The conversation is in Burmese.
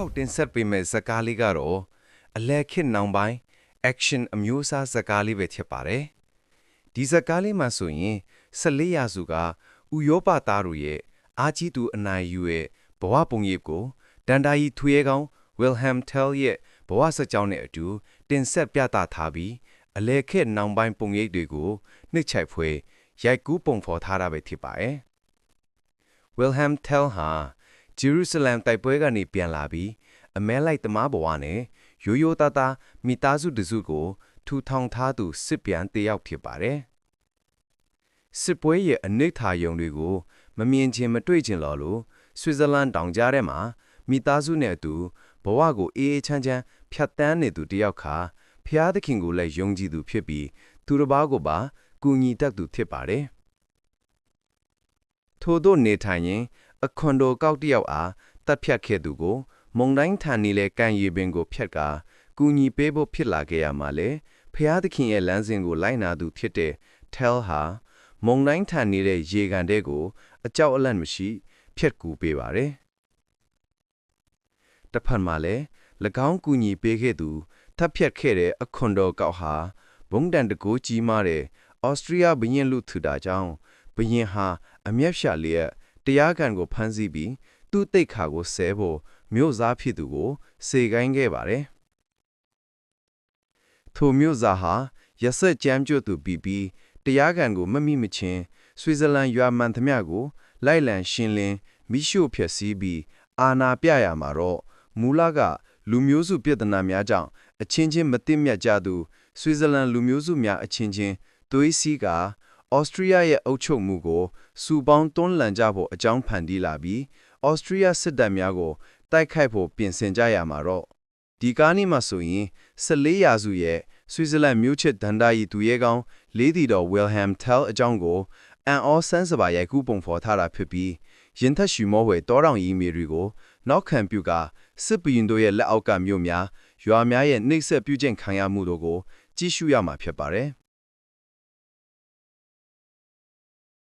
ခေါက်တင်ဆက်ပေးမယ့်ဇာတ်ကားလေးကတော့အလဲခေတ်နောင်ပိုင်း action အမျိုးအစားဇာတ်ကားလေးပဲဖြစ်ပါတယ်ဒီဇာတ်ကားလေးမှာဆိုရင်14ရာစုကဥရောပသားတို့ရဲ့အာကြီးသူအနိုင်ယူရဲ့ဘဝပုံရိပ်ကိုဒန်တာယီထွေရဲကောင် Wilhelm Tell ရဲ့ဘဝစကြောင်းနဲ့အတူတင်ဆက်ပြသထားပြီးအလဲခေတ်နောင်ပိုင်းပုံရိပ်တွေကိုနှစ်ချိုက်ဖွဲရိုက်ကူးပုံဖော်ထားတာပဲဖြစ်ပါတယ် Wilhelm Tell ဟာ ဂျေရုဆလမ်တိုက်ပွဲကနေပြန်လာပြီးအမဲလိုက်သမားဘဝနဲ့ရိုးရိုးသားသားမိသားစုတစုကို ထူထောင်ထားသူစစ်ပြန်တယောက်ဖြစ်ပါတယ်။စစ်ပွဲရဲ့အနိဋ္ဌာယုံတွေကို မမြင်ချင်းမတွေ့ချင်းလော်လို့ဆွစ်ဇာလန်တောင်ကြားထဲမှာမိသားစုနဲ့အတူဘဝကိုအေးအေးချမ်းချမ်းဖြတ်တန်းနေသူတယောက်ခါဖျားသခင်ကိုလည်းယုံကြည်သူဖြစ်ပြီးသူတစ်ပါးကိုပါကူညီတတ်သူဖြစ်ပါတယ်။ထို့သောနေထိုင်ရင် အခွန်တော်ကောက်တယောက်အားတပ်ဖြတ်ခဲ့သူကို မုံတိုင်းထန်နေလဲကံရီပင်ကိုဖြတ်ကာကူညီပေးဖို့ဖြစ်လာခဲ့ရမှာလေဖျားသခင်ရဲ့လမ်းစဉ်ကိုလိုက်နာသူဖြစ်တဲ့ Tell ဟာမုံတိုင်းထန်နေတဲ့ရေကန်တဲ့ကို အကြောက်အလန့်မရှိဖြတ်ကူပေးပါတယ်တစ်ဖက်မှာလည်း၎င်းကူညီပေးခဲ့သူတပ်ဖြတ်ခဲ့တဲ့အခွန်တော်ကောက်ဟာဘုံတန်တကိုးကြီးမားတဲ့ဩစတြီးယားဘရင်လူထူတာကြောင့်ဘရင်ဟာအမျက်ရှာလျက် တရားခံကိုဖမ်းဆီးပြီးသူ့တိတ်ခါကိုဆဲဖို့မြို့သားဖြစ်သူကိုစေကိုင်းခဲ့ပါတယ်ထိုမြို့သားဟာရဆက်ကြမ်းကြွသူပြီးပြီးတရားခံကိုမမိမချင်းဆွစ်ဇာလန်ရွာမှန်သမျှကို လိုက်လံရှင်းလင်းမိရှို့ဖျက်ဆီးပြီးအာနာပြရမှာတော့မူလကလူမျိုးစုပြဿနာများကြောင့်အချင်းချင်းမသိမြတ်ကြသူဆွစ်ဇာလန်လူမျိုးစုများအချင်းချင်းသွေးစည်းက ဩစတြီးယားရဲ့အုပ်ချုပ်မှုကိုစူပေါင်းတွန်းလှန်ကြဖို့အကြောင်းဖန်တီးလာပြီးဩစတြီးယားစစ်တပ်များကိုတိုက်ခိုက်ဖို့ပြင်ဆင်ကြရမှာတော့ဒီကားនេះမှာဆိုရင်14ရာစုရဲ့ဆွစ်ဇာလန်မြို့ချစ်ဒန်ဒါယီသူရဲကောင်းလေးတီတော် Wilhelm Tell အကြောင်းကိုအန်အောဆန်းစပါရိုက်ကူးပုံဖော်ထားတာဖြစ်ပြီးရင်ထက်ရှူမောဝဲတောတောင်ရီမီတွေကိုနောက်ခံပြုကာစစ်ပရင်တို့ရဲ့လက်အောက်ကမြို့များရွာများရဲ့နှိမ့်ဆက်ပြုကျင့်ခံရမှုတို့ကိုကြည့်ရှုရမှာဖြစ်ပါတယ်။